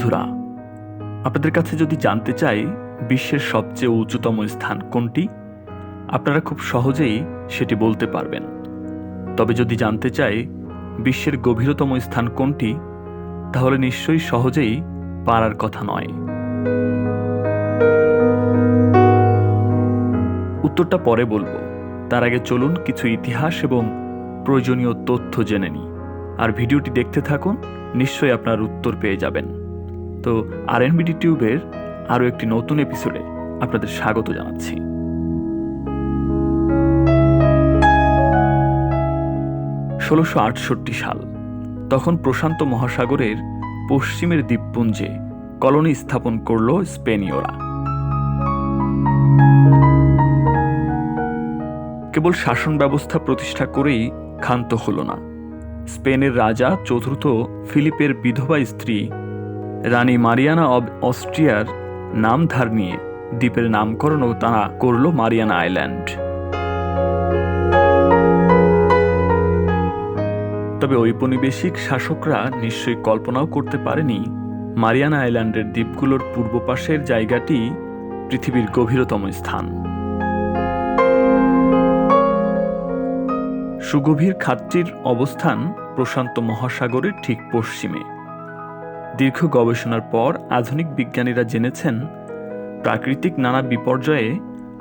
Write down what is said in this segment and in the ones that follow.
বন্ধুরা, আপনাদের কাছে যদি জানতে চাই বিশ্বের সবচেয়ে উঁচুতম স্থান কোনটি, আপনারা খুব সহজেই সেটি বলতে পারবেন। তবে যদি জানতে চাই বিশ্বের গভীরতম স্থান কোনটি, তাহলে নিশ্চয়ই সহজেই পারার কথা নয়। উত্তরটা পরে বলব। তার আগে চলুন কিছু ইতিহাস এবং প্রয়োজনীয় তথ্য জেনে নিই। আর ভিডিওটি দেখতে থাকুন, নিশ্চয়ই আপনার উত্তর পেয়ে যাবেন। তো আর এনবিডি টিউবের আরও একটি নতুন এপিসোডে আপনাদের স্বাগত জানাচ্ছি। ষোলোশো সাল, তখন প্রশান্ত মহাসাগরের পশ্চিমের দ্বীপপুঞ্জে কলোনি স্থাপন করল স্পেনীয়রা। কেবল শাসন ব্যবস্থা প্রতিষ্ঠা করেই ক্ষান্ত হল না। স্পেনের রাজা চতুর্থ ফিলিপের বিধবা স্ত্রী রানী মারিয়ানা অব অস্ট্রিয়ার নাম ধার নিয়ে দ্বীপের নামকরণও তারা করল মারিয়ানা আইল্যান্ড। তবে ঔপনিবেশিক শাসকরা নিশ্চয়ই কল্পনাও করতে পারেনি মারিয়ানা আইল্যান্ডের দ্বীপগুলোর পূর্ব পাশের জায়গাটি পৃথিবীর গভীরতম স্থান। সুগভীর খাতটির অবস্থান প্রশান্ত মহাসাগরের ঠিক পশ্চিমে। দীর্ঘ গবেষণার পর আধুনিক বিজ্ঞানীরা জেনেছেন, প্রাকৃতিক নানা বিপর্যয়ে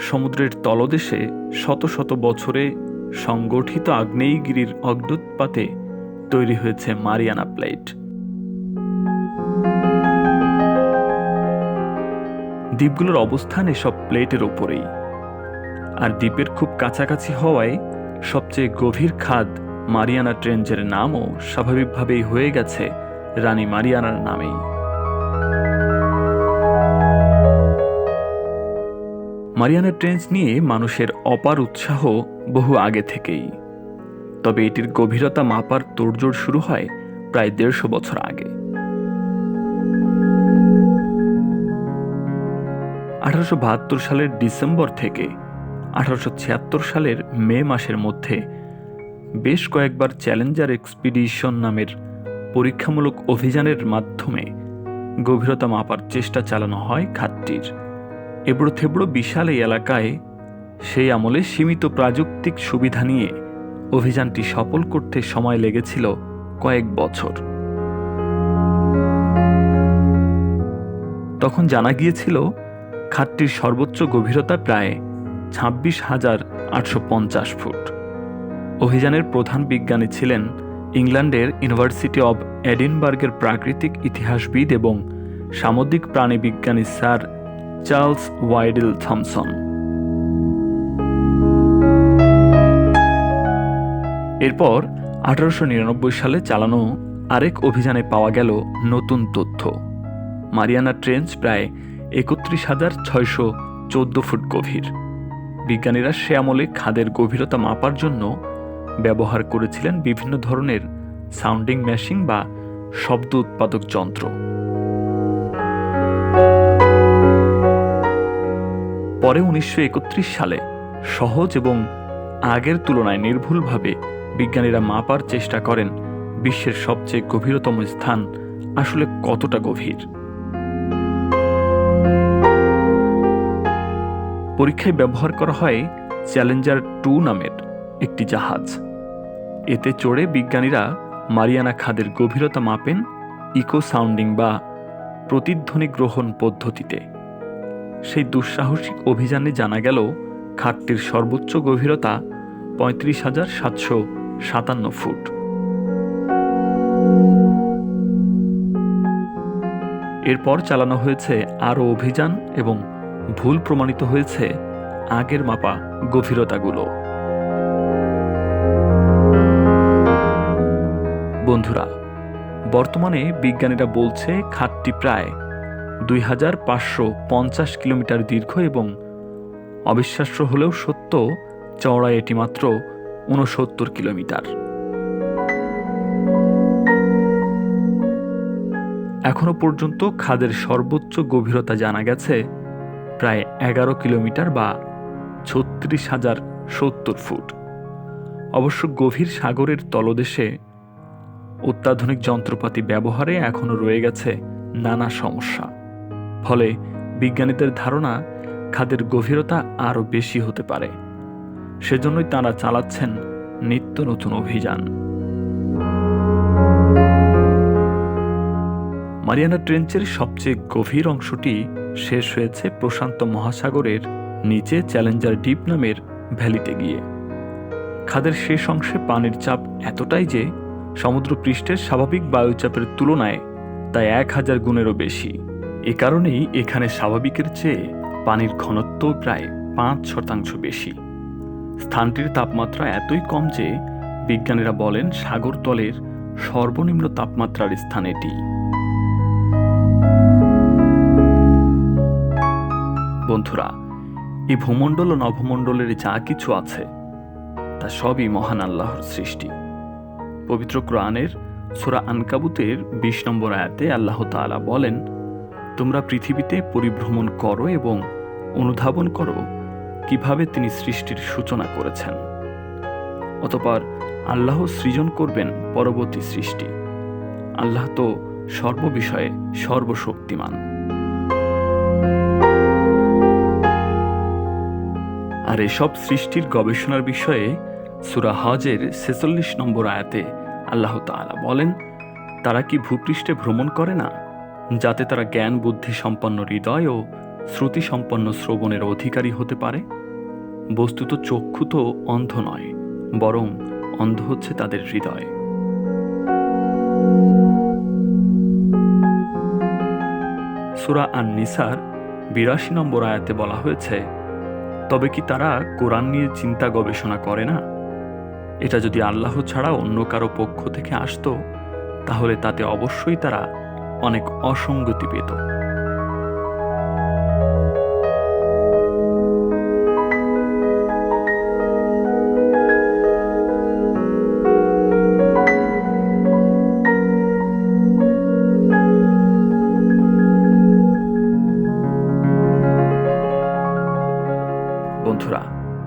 সমুদ্রের তলদেশে শত শত বছরে সংগঠিত আগ্নেয়গিরির অগ্নুৎপাতে তৈরি হয়েছে মারিয়ানা প্লেট। দ্বীপগুলোর অবস্থান এসব প্লেটের ওপরেই আর দ্বীপের খুব কাছাকাছি হওয়ায় সবচেয়ে গভীর খাদ মারিয়ানা ট্রেঞ্জের নামও স্বাভাবিকভাবেই হয়ে গেছে রানী মারিয়ানার নামেই। মারিয়ানা ট্রেঞ্চ নিয়ে মানুষের অপার উৎসাহ বহু আগে থেকেই। তবে এটির গভীরতা মাপার তোড়জোড় শুরু হয় প্রায় দেড়শো বছর আগে। আঠারোশো বাহাত্তর সালের ডিসেম্বর থেকে আঠারোশো ছিয়াত্তর সালের মে মাসের মধ্যে বেশ কয়েকবার চ্যালেঞ্জার এক্সপিডিশন নামের পরীক্ষামূলক অভিযানের মাধ্যমে গভীরতা মাপার চেষ্টা চালানো হয় খাতটির। এবড়ো থেবড়ো বিশাল এই এলাকায় সেই আমলে সীমিত প্রাযুক্তিক সুবিধা নিয়ে অভিযানটি সফল করতে সময় লেগেছিল কয়েক বছর। তখন জানা গিয়েছিল, খাতটির সর্বোচ্চ গভীরতা প্রায় ছাব্বিশ হাজার আটশো পঞ্চাশ ফুট। অভিযানের প্রধান বিজ্ঞানী ছিলেন ইংল্যান্ডের ইউনিভার্সিটি অব এডিনবার্গের প্রাকৃতিক ইতিহাসবিদ এবং সামুদ্রিক প্রাণীবিজ্ঞানী স্যার চার্লস ওয়াইডেল থমসন। এরপর আঠারোশো নিরানব্বই সালে চালানো আরেক অভিযানে পাওয়া গেল নতুন তথ্য। মারিয়ানা ট্রেঞ্চ প্রায় একত্রিশ হাজার ছয়শো চোদ্দ ফুট গভীর। বিজ্ঞানীরা সে আমলে খাদের গভীরতা মাপার জন্য ব্যবহার করেছিলেন বিভিন্ন ধরনের সাউন্ডিং মেশিন বা শব্দ উৎপাদক যন্ত্র। পরে উনিশশো একত্রিশ সালে সহজ এবং আগের তুলনায় নির্ভুলভাবে বিজ্ঞানীরা মাপার চেষ্টা করেন বিশ্বের সবচেয়ে গভীরতম স্থান আসলে কতটা গভীর। পরীক্ষায় ব্যবহার করা হয় চ্যালেঞ্জার টু নামের একটি জাহাজ। এতে চড়ে বিজ্ঞানীরা মারিয়ানা খাদের গভীরতা মাপেন ইকো সাউন্ডিং বা প্রতিধ্বনি গ্রহণ পদ্ধতিতে। সেই দুঃসাহসিক অভিযানে জানা গেল খাতটির সর্বোচ্চ গভীরতা পঁয়ত্রিশ হাজার সাতশো সাতান্ন ফুট। এরপর চালানো হয়েছে আরও অভিযান এবং ভুল প্রমাণিত হয়েছে আগের মাপা গভীরতাগুলো। বন্ধুরা, বর্তমানে বিজ্ঞানীরা বলছে খাতটি প্রায় দুই হাজার পাঁচশো পঞ্চাশ কিলোমিটার দীর্ঘ এবং অবিশ্বাস্য হলেও সত্য চওড়া এটি মাত্র ঊনসত্তর কিলোমিটার। এখনও পর্যন্ত খাদের সর্বোচ্চ গভীরতা জানা গেছে প্রায় এগারো কিলোমিটার বা ছত্রিশ হাজার সত্তর ফুট। অবশ্য গভীর সাগরের তলদেশে অত্যাধুনিক যন্ত্রপাতি ব্যবহারে এখনও রয়ে গেছে নানা সমস্যা। ফলে বিজ্ঞানীদের ধারণা খাদের গভীরতা আরও বেশি হতে পারে। সেজন্যই তাঁরা চালাচ্ছেন নিত্য নতুন অভিযান। মারিয়ানা ট্রেঞ্চের সবচেয়ে গভীর অংশটি শেষ হয়েছে প্রশান্ত মহাসাগরের নিচে চ্যালেঞ্জার ডিপ নামের ভ্যালিতে গিয়ে। খাদের শেষ অংশে পানির চাপ এতটাই যে সমুদ্র পৃষ্ঠের স্বাভাবিক বায়ুচাপের তুলনায় তা এক হাজার গুণেরও বেশি। এ কারণেই এখানে স্বাভাবিকের চেয়ে পানির ঘনত্ব প্রায় পাঁচ শতাংশ বেশি। স্থানটির তাপমাত্রা এতই কম যে বিজ্ঞানীরা বলেন সাগরতলের সর্বনিম্ন তাপমাত্রার স্থান এটি। বন্ধুরা, এই ভূমণ্ডল ও নভমণ্ডলের যা কিছু আছে, তা সবই মহান আল্লাহর সৃষ্টি। পবিত্র কোরআনের সুরা আনকাবুতের বিশ নম্বর আয়াতে আল্লাহ তাআলা বলেন, তোমরা পৃথিবীতে পরিভ্রমণ করো এবং অনুধাবন করো কীভাবে তিনি সৃষ্টির সূচনা করেছেন। অতপর আল্লাহ সৃজন করবেন পরবর্তী সৃষ্টি। আল্লাহ তো সর্ববিষয়ে সর্বশক্তিমান। আর এসব সৃষ্টির গবেষণার বিষয়ে সুরা হজের ছেচল্লিশ নম্বর আয়াতে আল্লাহ তাআলা বলেন, তারা কি ভূপৃষ্ঠে ভ্রমণ করে না? যাতে তারা জ্ঞান, বুদ্ধি সম্পন্ন হৃদয় ও শ্রুতি সম্পন্ন শ্রবণের অধিকারী হতে পারে? বস্তুত চক্ষু তো অন্ধ নয়, বরং অন্ধ হচ্ছে তাদের হৃদয়। সুরা আন নিসার বিরাশি নম্বর আয়াতে বলা হয়েছে, তবে কি তারা কোরআন নিয়ে চিন্তা গবেষণা করে না? এটা যদি আল্লাহ ছাড়া অন্য কারও পক্ষ থেকে আসতো, তাহলে তাতে অবশ্যই তারা অনেক অসঙ্গতি পেত।